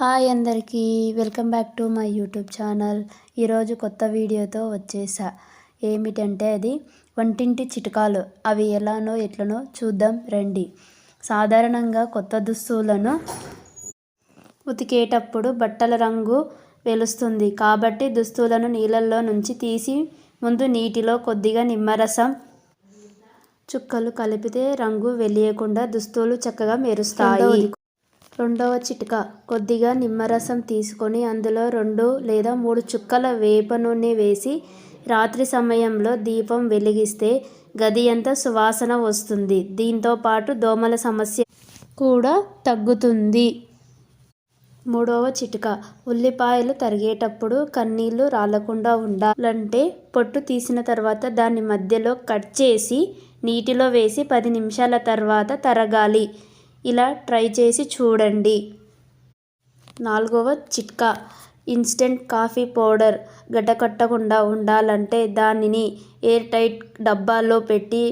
Hi అందరికీ welcome back to my YouTube channel. ఈరోజు కొత్త వీడియోతో వచ్చేసా. ఏమిటంటే అది వంటింటి చిట్కాలు. అవి ఎలానో ఎట్లనో చూద్దాం రండి. సాధారణంగా కొత్త దుస్తువులను ఉతికేటప్పుడు బట్టల రంగు వెలుస్తుంది. కాబట్టి దుస్తువులను నీళ్ళల్లో నుంచి తీసి ముందు నీటిలో కొద్దిగా నిమ్మరసం చుక్కలు కలిపితే రంగు వెలియకుండా దుస్తువులు చక్కగా మెరుస్తాయి. రెండవ చిటిక. కొద్దిగా నిమ్మరసం తీసుకొని అందులో రెండు లేదా మూడు చుక్కల వేప నూనె వేసి రాత్రి సమయంలో దీపం వెలిగిస్తే గది అంతా సువాసన వస్తుంది. దీంతో పాటు దోమల సమస్య కూడా తగ్గుతుంది. మూడవ చిటిక. ఉల్లిపాయలు తరిగేటప్పుడు కన్నీళ్ళు రాలకుండా ఉండాలంటే పొట్టు తీసిన తర్వాత దాన్ని మధ్యలో కట్ చేసి నీటిలో వేసి పది నిమిషాల తర్వాత తరగాలి. ఇలా ట్రై చేసి చూడండి. నాలుగవ చిట్కా. ఇన్స్టెంట్ కాఫీ పౌడర్ గడ్డకట్టకుండా ఉండాలంటే దానిని ఎయిర్ టైట్ డబ్బాలో పెట్టి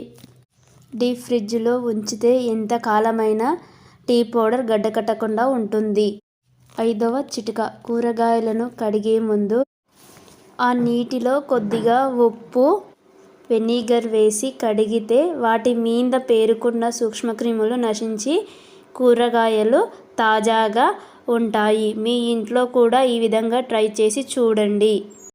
డీప్ ఫ్రిడ్జ్లో ఉంచితే ఎంత కాలమైనా టీ పౌడర్ గడ్డకట్టకుండా ఉంటుంది. ఐదవ చిట్కా. కూరగాయలను కడిగే ముందు ఆ నీటిలో కొద్దిగా ఉప్పు వెనిగర్ వేసి కడిగితే వాటి మీద పేరుకున్న సూక్ష్మక్రిములు నశించి కూరగాయలు తాజాగా ఉంటాయి. మీ ఇంట్లో కూడా ఈ విధంగా ట్రై చేసి చూడండి.